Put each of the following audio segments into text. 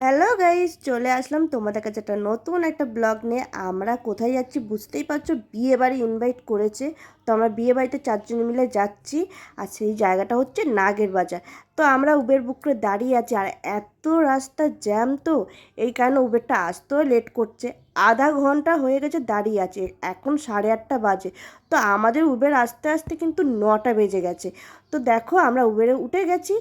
Hello guys চলে আসলাম তোমাদের কাছে একটা নতুন একটা ব্লগ নিয়ে। আমরা কোথায় যাচ্ছি বুঝতেই পারছ? বিয়ে বাড়ি ইনভাইট করেছে তো আমরা বিয়ে বাড়িতে চারজন মিলে যাচ্ছি আর সেই জায়গাটা হচ্ছে নাগের বাজার। তো আমরা উবের বুক করে দাঁড়িয়ে আছি আর এত রাস্তা জ্যাম তো, এই কারণে উবেরটা আসতেও লেট করছে। আধা ঘণ্টা হয়ে গেছে দাঁড়িয়ে আছে, এখন সাড়ে আটটা বাজে। তো আমাদের উবের আসতে আসতে কিন্তু নটা বেজে গেছে। তো দেখো আমরা উবেরে উঠে গেছি,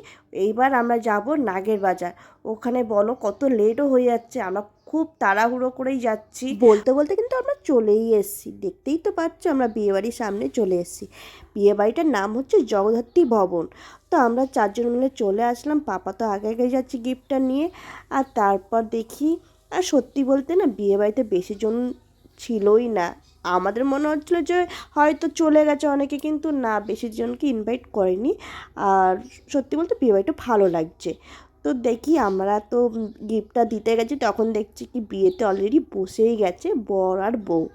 এইবার আমরা যাব নাগের বাজার। ওখানে বলো কত লেটও হয়ে যাচ্ছে, আমরা খুব তাড়াহুড়ো করেই যাচ্ছি। বলতে বলতে কিন্তু আমরা চলেই এসেছি। দেখতেই তো পাচ্ছ আমরা বিয়েবাড়ির সামনে চলে এসেছি। বিয়েবাড়িটার নাম হচ্ছে জগদ্ধাত্রী ভবন। তো আমরা চারজন মিলে চলে আসলাম। পাপা তো আগে আগে যাচ্ছি গিফটটা নিয়ে। আর তারপর দেখি, আর সত্যি বলতে না বিয়েবাড়িতে বেশি জন ছিলই না। আমাদের মনে হচ্ছিল যে হয়তো চলে গেছে অনেকে, কিন্তু না, বেশি জনকে ইনভাইট করেনি। আর সত্যি বলতে বিয়েবাড়িটা ভালো লাগছে। তো দেখি আমরা তো গিফটটা দিতে গেছি, তখন দেখছি কি বিয়েতে অলরেডি বসেই গেছে বর আর বউ।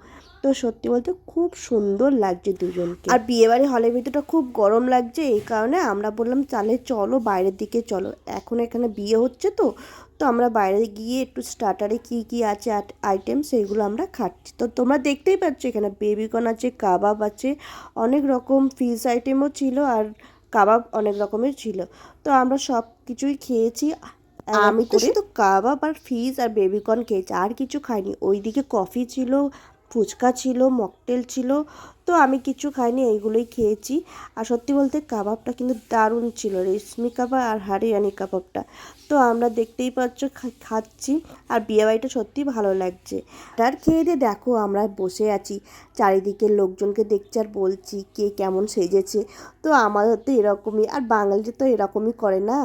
তো সত্যি বলতে খুব সুন্দর লাগছে দুজনকে। আর বিয়েবাড়ি হলের ভিতরটা খুব গরম লাগছে, এই কারণে আমরা বললাম তাহলে চলো, বাইরের দিকে চলো। এখন এখানে বিয়ে হচ্ছে তো তো আমরা বাইরে গিয়ে একটু স্টার্টারে কী কী আছে আইটেম সেইগুলো আমরা খাচ্ছি। তো তোমরা দেখতেই পাচ্ছ এখানে বেবিকর্ন আছে, কাবাব আছে, অনেক রকম ফিস আইটেমও ছিল, আর কাবাব অনেক রকমের ছিল। তো আমরা সব কিছুই খেয়েছি। আমি তো শুধু কাবাব আর ফিজ আর বেবিকর্ন খেয়েছি আর কিছু খাইনি। ওইদিকে কফি ছিল ফুচকা ছিল, মকটেল ছিল, তো আমি কিছু খাইনি, এইগুলোই খেয়েছি। আর সত্যি বলতে কাবাবটা কিন্তু দারুণ ছিল, রেশমি কাবাব আর হারিয়ানি কাবাবটা। তো আমরা দেখতেই পাচ্ছ খাচ্ছি। আর বিয়েবাড়িটা সত্যি ভালো লাগছে। আর খেয়ে দিয়ে দেখো, আমরা বসে আছি। চারিদিকে লোকজনকে দেখছি আর বলছি, কে কেমন সেজেছে। তো আমাদের তো এরকমই, আর বাঙালিরা তো এরকমই করে না।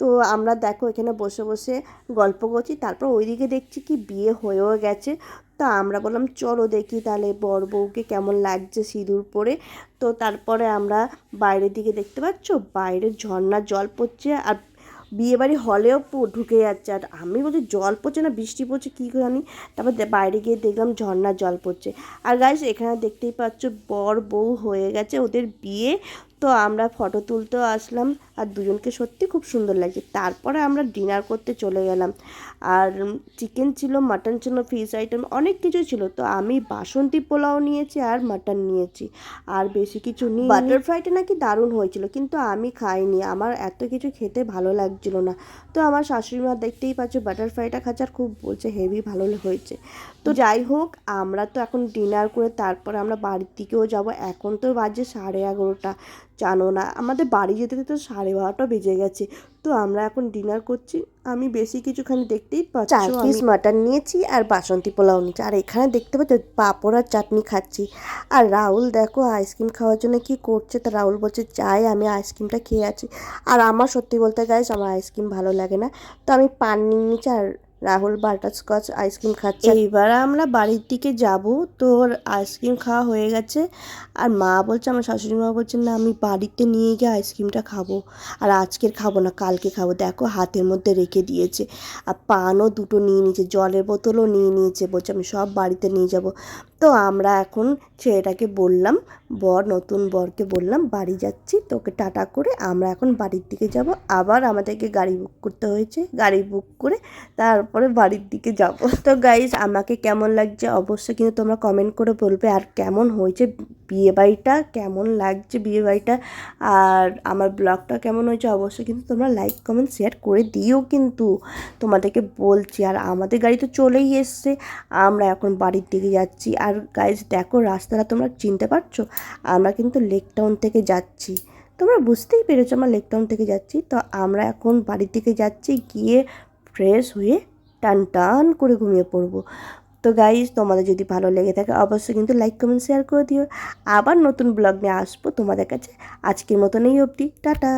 তো আমরা দেখো, এখানে বসে বসে গল্প করছি। তারপর ওইদিকে দেখছি কি বিয়ে হয়েও গেছে। তো আমরা বললাম, চলো দেখি তাহলে বর বউকে কেমন লাগছে সিঁদুর পরে। তো তারপরে আমরা বাইরের দিকে দেখতে পাচ্ছ, বাইরে ঝর্নার জল পড়ছে আর বিয়েবাড়ি হলেও ঢুকে যাচ্ছে। আর আমি বলছি, জল পড়ছে না, বৃষ্টি পড়ছে, কী জানি? তারপর বাইরে গিয়ে দেখলাম ঝর্নার জল পড়ছে। আর গাইস এখানে দেখতেই পাচ্ছ, বর বউ হয়ে গেছে ওদের বিয়ে। তো আমরা ফটো তুলতেও আসলাম আর দুজনকে সত্যি খুব সুন্দর লাগছে। তারপরে আমরা ডিনার করতে চলে গেলাম। আর চিকেন ছিল মাটন ছিল ফিশ আইটেম অনেক কিছু ছিল। তো আমি বাসন্তী পোলাও নিয়েছি আর মাটন নিয়েছি। আর বেশি কিছু নিই বাটার ফ্রাইটা নাকি দারুণ হয়েছিল, কিন্তু আমি খাইনি। আমার এত কিছু খেতে ভালো লাগছিল না। তো আমার শাশুড়ি মা দেখতেই পাচ্ছ বাটার ফ্রাইটা খাচ্ছে খুব বলছে হেভি ভালো হয়েছে। তো যাই হোক, আমরা তো এখন ডিনার করে তারপরে আমরা বাড়ির দিকেও যাব। এখন তো বাজে সাড়ে এগারোটা। জানো না আমাদের বাড়ি যেতে যেতে সাড়ে বারোটা বেজে গেছে। তো আমরা এখন ডিনার করছি। আমি বেশি কিছুখানি দেখতেই পাচ্ছি চার পিস মাটন নিয়েছি আর বাসন্তী পোলাও নিয়েছি। আর এখানে দেখতে পাচ্ছি পাঁপড় আর চাটনি খাচ্ছি। আর রাহুল দেখো আইসক্রিম খাওয়ার জন্য কি করছে? তা রাহুল বলছে চাই আমি আইসক্রিমটা খেয়ে আছি। আর আমার সত্যি বলতে গাইস আমার আইসক্রিম ভালো লাগে না। তো আমি পান নিয়ে নিচ্ছি আর রাহুল বাটারস্কচ আইসক্রিম খাচ্ছে। এইবার আমরা বাড়ির দিকে যাব। তোর আইসক্রিম খাওয়া হয়ে গেছে। আর মা বলছে, আমার শাশুড়ি মা বলছে, না, আমি বাড়িতে নিয়ে গিয়ে আইসক্রিমটা খাব। আর আজকের খাব না, কালকে খাব। দেখো, হাতের মধ্যে রেখে দিয়েছে। আর পানও দুটো নিয়ে নিয়েছে, জলের বোতলও নিয়ে নিয়েছে। বলছে, আমি সব বাড়িতে নিয়ে যাব। তো আমরা এখন ছেলেটাকে বললাম বর, নতুন বরকে বললাম, বাড়ি যাচ্ছি, তোকে টাটা করে আমরা এখন বাড়ির দিকে যাব। আবার আমাদেরকে গাড়ি বুক করতে হয়েছে, গাড়ি বুক করে তারপরে বাড়ির দিকে যাব। তো গাইজ আমাকে কেমন লাগছে অবশ্যই কিন্তু তোমরা কমেন্ট করে বলবে আর কেমন হয়েছে বিয়ে বাড়িটা কেমন লাগছে বিয়ে বাড়িটা আর আমার ব্লগটা কেমন হয়েছে অবশ্যই কিন্তু তোমরা লাইক কমেন্ট শেয়ার করে দিও কিন্তু। তোমাদেরকে বলছি, আর আমাদের গাড়ি তো চলেই এসছে, আমরা এখন বাড়ির দিকে যাচ্ছি। আর গাইজ দেখো রাস্তাটা তোমরা চিনতে পারছ? আমরা কিন্তু লেক টাউন থেকে যাচ্ছি। তোমরা বুঝতেই পেরেছ আমরা লেক টাউন থেকে যাচ্ছি? তো আমরা এখন বাড়ির দিকে যাচ্ছি, গিয়ে ফ্রেশ হয়ে টান টান করে ঘুমিয়ে পড়ব। তো গাইজ তোমাদের যদি ভালো লেগে থাকে, অবশ্যই কিন্তু লাইক কমেন্ট শেয়ার করে দিও। আবার নতুন ব্লগ নিয়ে আসব তোমাদের কাছে। আজকের মতন এই অবধি, টাটা।